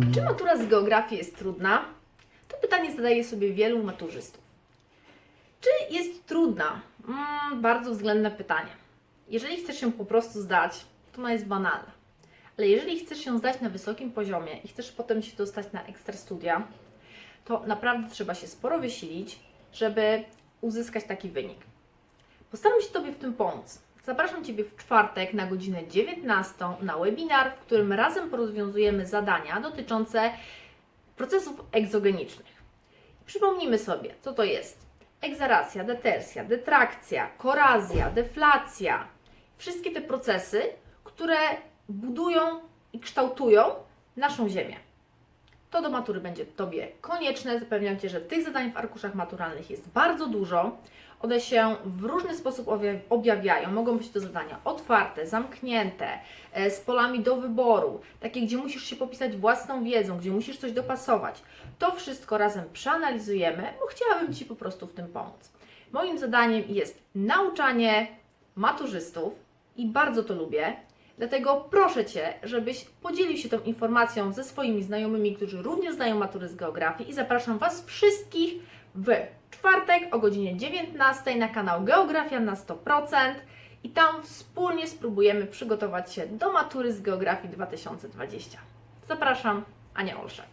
Czy matura z geografii jest trudna? To pytanie zadaje sobie wielu maturzystów. Czy jest trudna? Mm, bardzo względne pytanie. Jeżeli chcesz się po prostu zdać, to ona jest banalna. Ale jeżeli chcesz się zdać na wysokim poziomie i chcesz potem się dostać na ekstra studia, to naprawdę trzeba się sporo wysilić, żeby uzyskać taki wynik. Postaram się Tobie w tym pomóc. Zapraszam Ciebie w czwartek na godzinę 19 na webinar, w którym razem porozwiązujemy zadania dotyczące procesów egzogenicznych. Przypomnijmy sobie, co to jest egzaracja, detersja, detrakcja, korazja, deflacja. Wszystkie te procesy, które budują i kształtują naszą Ziemię. To do matury będzie Tobie konieczne. Zapewniam Cię, że tych zadań w arkuszach maturalnych jest bardzo dużo. One się w różny sposób obja- objawiają. Mogą być to zadania otwarte, zamknięte, e, z polami do wyboru, takie, gdzie musisz się popisać własną wiedzą, gdzie musisz coś dopasować. To wszystko razem przeanalizujemy, bo chciałabym Ci po prostu w tym pomóc. Moim zadaniem jest nauczanie maturzystów i bardzo to lubię. Dlatego proszę Cię, żebyś podzielił się tą informacją ze swoimi znajomymi, którzy również znają matury z geografii i zapraszam Was wszystkich w o godzinie 19 na kanał Geografia na 100% i tam wspólnie spróbujemy przygotować się do matury z geografii 2020. Zapraszam, Ania Olszak.